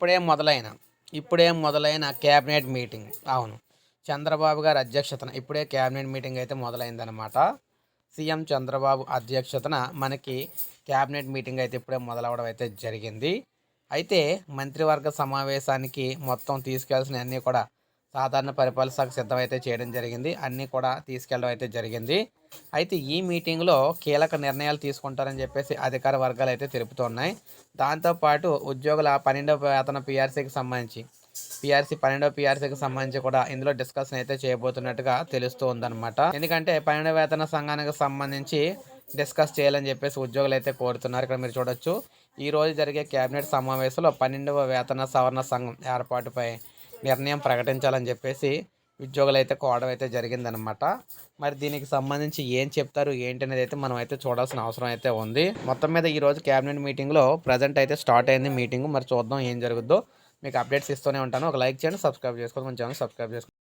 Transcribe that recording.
ఇప్పుడే మొదలైన ఇప్పుడే మొదలైన క్యాబినెట్ మీటింగ్. అవును. చంద్రబాబు గారి అధ్యక్షతన ఇప్పుడే క్యాబినెట్ మీటింగ్ అయితే మొదలైందనమాట సీఎం చంద్రబాబు అధ్యక్షతన మనకి క్యాబినెట్ మీటింగ్ అయితే ఇప్పుడే మొదలవడం అయితే జరిగింది. అయితే మంత్రివర్గ సమావేశానికి మొత్తం తీసుకెళ్ళాల్సిన అన్నీ కూడా సాధారణ పరిపాలన శాఖ సిద్ధమైతే చేయడం జరిగింది. అన్నీ కూడా తీసుకెళ్ళడం అయితే జరిగింది. అయితే ఈ మీటింగ్లో కీలక నిర్ణయాలు తీసుకుంటారని చెప్పేసి అధికార వర్గాలు అయితే తెలుపుతున్నాయి. దాంతోపాటు ఉద్యోగుల పన్నెండవ వేతన పిఆర్సీకి సంబంధించి పిఆర్సీ పన్నెండవ పిఆర్సీకి సంబంధించి కూడా ఇందులో డిస్కషన్ అయితే చేయబోతున్నట్టుగా తెలుస్తూ ఉందన్నమాట ఎందుకంటే పన్నెండవ వేతన సంఘానికి సంబంధించి డిస్కస్ చేయాలని చెప్పేసి ఉద్యోగులు అయితే కోరుతున్నారు. ఇక్కడ మీరు చూడొచ్చు. ఈరోజు జరిగే కేబినెట్ సమావేశంలో పన్నెండవ వేతన సవరణ సంఘం ఏర్పాటుపై నిర్ణయం ప్రకటించాలని చెప్పేసి ఉద్యోగులు అయితే కోవడం అయితే జరిగిందనమాట మరి దీనికి సంబంధించి ఏం చెప్తారు ఏంటి అనేది అయితే మనం అయితే చూడాల్సిన అవసరం అయితే ఉంది. మొత్తం మీద ఈ రోజు క్యాబినెట్ మీటింగ్లో ప్రజెంట్ అయితే స్టార్ట్ అయింది మీటింగ్. మరి చూద్దాం ఏం జరుగుద్దో. మీకు అప్డేట్స్ ఇస్తూనే ఉంటాను. ఒక లైక్ చేయండి సబ్స్క్రైబ్ చేసుకోండి. మన ఛానల్ సబ్స్క్రైబ్ చేసుకోండి.